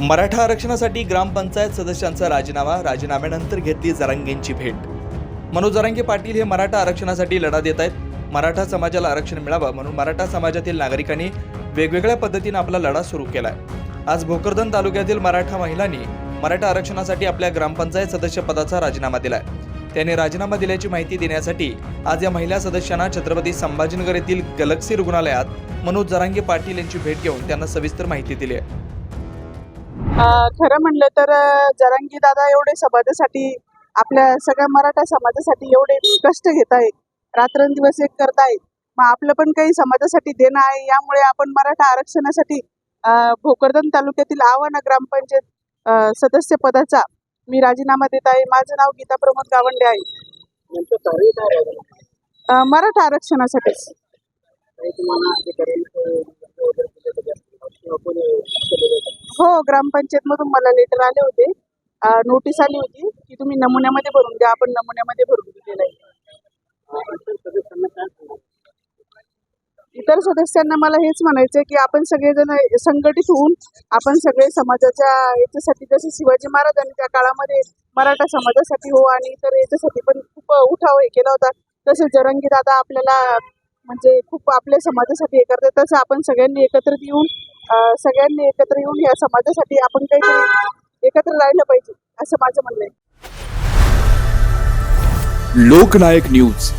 मराठा आरक्षणासाठी ग्रामपंचायत सदस्यांचा राजीनामा राजीनाम्यानंतर घेतली जरांगेंची भेट. मनोज जरांगे पाटील हे मराठा आरक्षणासाठी लढा देत आहेत. मराठा समाजाला आरक्षण मिळावं म्हणून मराठा समाजातील नागरिकांनी वेगवेगळ्या पद्धतीनं आपला लढा सुरू केला आहे आज भोकरदन तालुक्यातील मराठा महिलांनी मराठा आरक्षणासाठी आपल्या ग्रामपंचायत सदस्य पदाचा राजीनामा दिलाय. त्यांनी राजीनामा दिल्याची माहिती देण्यासाठी आज या महिला सदस्यांना छत्रपती संभाजीनगर येथील गलक्सी रुग्णालयात मनोज जरांगे पाटील यांची भेट घेऊन त्यांना सविस्तर माहिती दिली आहे. खरं म्हणलं तर जरांगी दादा एवढे समाजासाठी आपल्या सगळ्या मराठा समाजासाठी एवढे कष्ट घेत आहेत. रात्रंदिवस एक करतायत मग आपलं पण काही समाजासाठी देणं आहे. यामुळे आपण मराठा आरक्षणासाठी भोकरदन तालुक्यातील आव्हाना ग्रामपंचायत सदस्य पदाचा मी राजीनामा देत आहे. माझं नाव गीता प्रमोद गावंडे आहे. मराठा आरक्षणासाठीच. हो ग्रामपंचायत मधून मला लेटर आले होते. नोटीस आली होती की तुम्ही नमुन्यामध्ये भरून द्या आपण नमुन्यामध्ये भरून दिलेलं आहे इतर सदस्यांना मला हेच म्हणायचं की आपण सगळेजण संघटित होऊन आपण सगळे समाजाच्या याच्यासाठी जसे शिवाजी महाराजांनी त्या काळामध्ये मराठा समाजासाठी हो आणि इतर याच्यासाठी पण खूप उठाव हे केला होता. तसे जरंगी दादा आपल्याला म्हणजे खूप आपल्या समाजासाठी हे करतात. तसं आपण सगळ्यांनी एकत्रित येऊन सगळ्यांनी एकत्र येऊन या समाजासाठी आपण काहीतरी एकत्र राहिलं पाहिजे असं माझं म्हणणं आहे. लोकनायक न्यूज.